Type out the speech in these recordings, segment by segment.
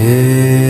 Hey.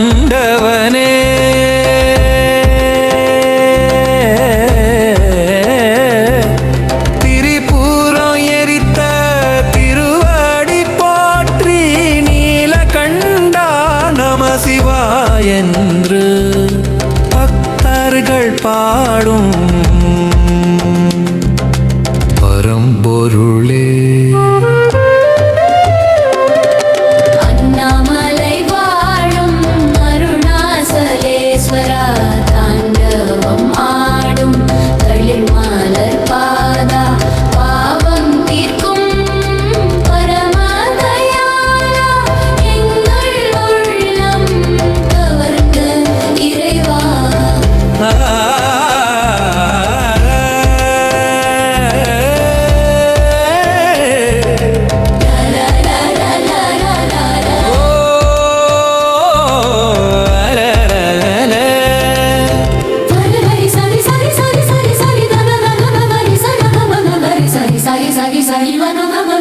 എന്ന്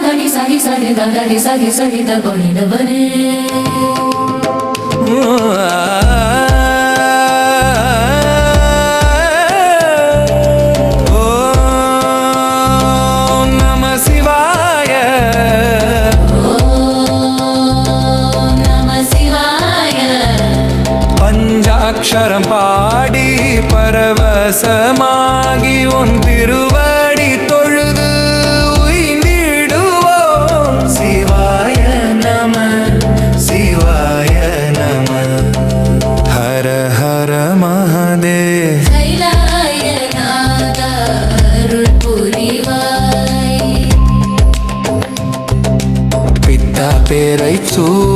தகடி சகி சகி தகடி சகி சகி தகொனிடுவனே பஞ்சாட்சரம் பாடி பரவசமாகி உன் திருவர் Jesús.